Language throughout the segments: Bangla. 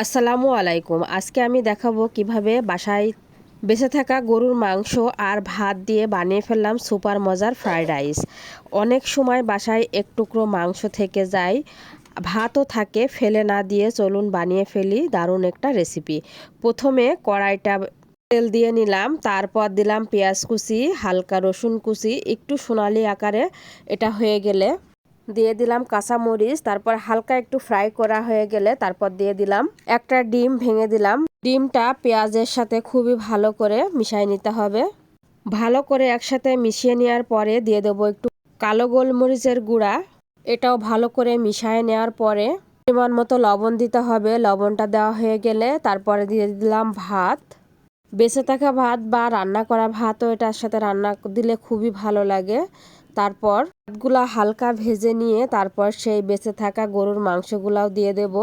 আসসালামু আলাইকুম। আজকে আমি দেখাবো কীভাবে বাসায় বেঁচে থাকা গরুর মাংস আর ভাত দিয়ে বানিয়ে ফেললাম সুপার মজার ফ্রাইড রাইস। অনেক সময় বাসায় এক টুকরো মাংস থেকে যায়, ভাতও থাকে, ফেলে না দিয়ে চলুন বানিয়ে ফেলি, দারুণ একটা রেসিপি প্রথমে কড়াইটা তেল দিয়ে নিলাম, তারপর দিলাম পেঁয়াজ কুচি, হালকা রসুন কুচি, একটু সোনালি আকারে, এটা হয়ে গেলে দিয়ে দিলাম কাঁচামরিচ, তারপর হালকা একটু ফ্রাই করা হয়ে গেলে তারপর দিয়ে দিলাম একটা ডিম ভেঙে দিলাম। ডিমটা পেঁয়াজের সাথে খুবই ভালো করে মিশিয়ে নিতে হবে। ভালো করে একসাথে মিশিয়ে নেওয়ার পরে দিয়ে দেবো একটু কালো গোলমরিচের গুঁড়া। এটাও ভালো করে মিশিয়ে নেওয়ার পরে পরিমাণ মতো লবণ দিতে হবে। লবণটা দেওয়া হয়ে গেলে তারপরে দিয়ে দিলাম ভাত। বেঁচে থাকা ভাত বা রান্না করা ভাতও এটার সাথে রান্না দিলে খুবই ভালো লাগে। তারপর ভাতগুলা হালকা ভেজে নিয়ে তারপর সেই বেঁচে থাকা গরুর মাংসগুলাও দিয়ে দেব।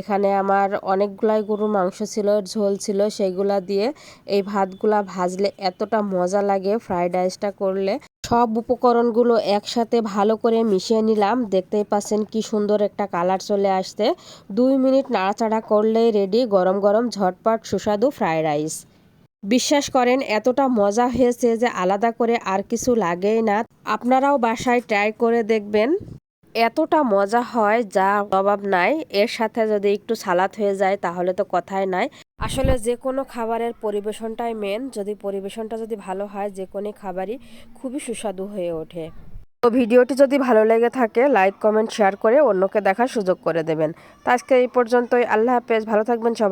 এখানে আমার অনেকগুলাই গরুর মাংস ছিল, ঝোল ছিল, সেইগুলা দিয়ে এই ভাতগুলা ভাজলে এতটা মজা লাগে ফ্রাইড রাইসটা করলে। সব উপকরণগুলো একসাথে ভালো করে মিশিয়ে নিলাম, দেখতেই পাচ্ছেন কি সুন্দর একটা কালার চলে আসতে দুই মিনিট নাড়াচাড়া করলেই রেডি গরম গরম ঝটপট সুস্বাদু ফ্রাইড রাইস। বিশ্বাস করেন, এতটা মজা হয়েছে যে আলাদা করে আর কিছু লাগেই না। আপনারাও বাসায় ট্রাই করে দেখবেন। এতটা মজা হয় যা অভাব নাই। এর সাথে যদি একটু সালাদ হয়ে যায় তাহলে তো কথাই নাই। আসলে যে কোনো খাবারের পরিবেশনটাই মেন যদি পরিবেশনটা যদি ভালো হয় যে কোনো খাবারই খুবই সুস্বাদু হয়ে ওঠে। তো ভিডিওটি যদি ভালো লেগে থাকে লাইক কমেন্ট শেয়ার করে অন্যকে দেখার সুযোগ করে দেবেন। তো আজকে এই পর্যন্তই। আল্লাহ হাফেজ। ভালো থাকবেন সবাই।